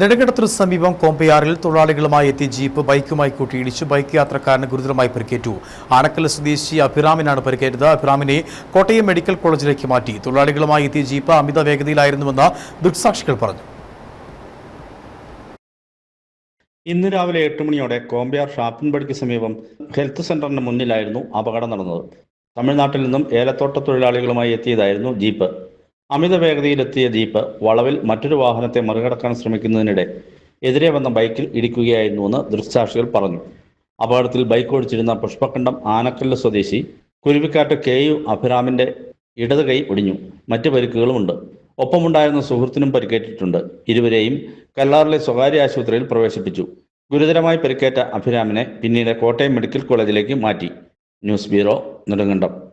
നെടുങ്കണ്ടത്തിന് സമീപം കോമ്പയാറിൽ തൊഴിലാളികളുമായി എത്തിയ ജീപ്പ് ബൈക്കുമായി കൂട്ടിയിടിച്ച് ബൈക്ക് യാത്രക്കാരന് ഗുരുതരമായി പരിക്കേറ്റു. ആനക്കൽ സ്വദേശി അഭിറാമിനാണ് പരിക്കേറ്റത്. അഭിറാമിനെ കോട്ടയം മെഡിക്കൽ കോളേജിലേക്ക് മാറ്റി. തൊഴിലാളികളുമായി എത്തിയ ജീപ്പ് അമിത വേഗതയിലായിരുന്നുവെന്ന് ദൃക്സാക്ഷികൾ പറഞ്ഞു. ഇന്ന് രാവിലെ എട്ട് മണിയോടെ കോമ്പയാർ ഷാപ്പിൻപടിക്ക് സമീപം ഹെൽത്ത് സെന്ററിന് മുന്നിലായിരുന്നു അപകടം നടന്നത്. തമിഴ്നാട്ടിൽ നിന്നും ഏലത്തോട്ട തൊഴിലാളികളുമായി എത്തിയതായിരുന്നു ജീപ്പ്. അമിത വേഗതയിലെത്തിയ ജീപ്പ് വളവിൽ മറ്റൊരു വാഹനത്തെ മറികടക്കാൻ ശ്രമിക്കുന്നതിനിടെ എതിരെ വന്ന ബൈക്കിൽ ഇടിക്കുകയായിരുന്നുവെന്ന് ദൃക്സാക്ഷികൾ പറഞ്ഞു. അപകടത്തിൽ ബൈക്ക് ഓടിച്ചിരുന്ന പുഷ്പക്കണ്ടം ആനക്കല്ല് സ്വദേശി കുരുവിക്കാട്ട് കെ യു അഭിരാമിന്റെ ഇടത് കൈ ഒടിഞ്ഞു. മറ്റ് പരിക്കുകളുമുണ്ട് ഒപ്പമുണ്ടായിരുന്ന സുഹൃത്തിനും പരിക്കേറ്റിട്ടുണ്ട്. ഇരുവരെയും കല്ലാറിലെ സ്വകാര്യ ആശുപത്രിയിൽ പ്രവേശിപ്പിച്ചു. ഗുരുതരമായി പരിക്കേറ്റ അഭിരാമിനെ പിന്നീട് കോട്ടയം മെഡിക്കൽ കോളേജിലേക്ക് മാറ്റി. News bureau Nedumkandam.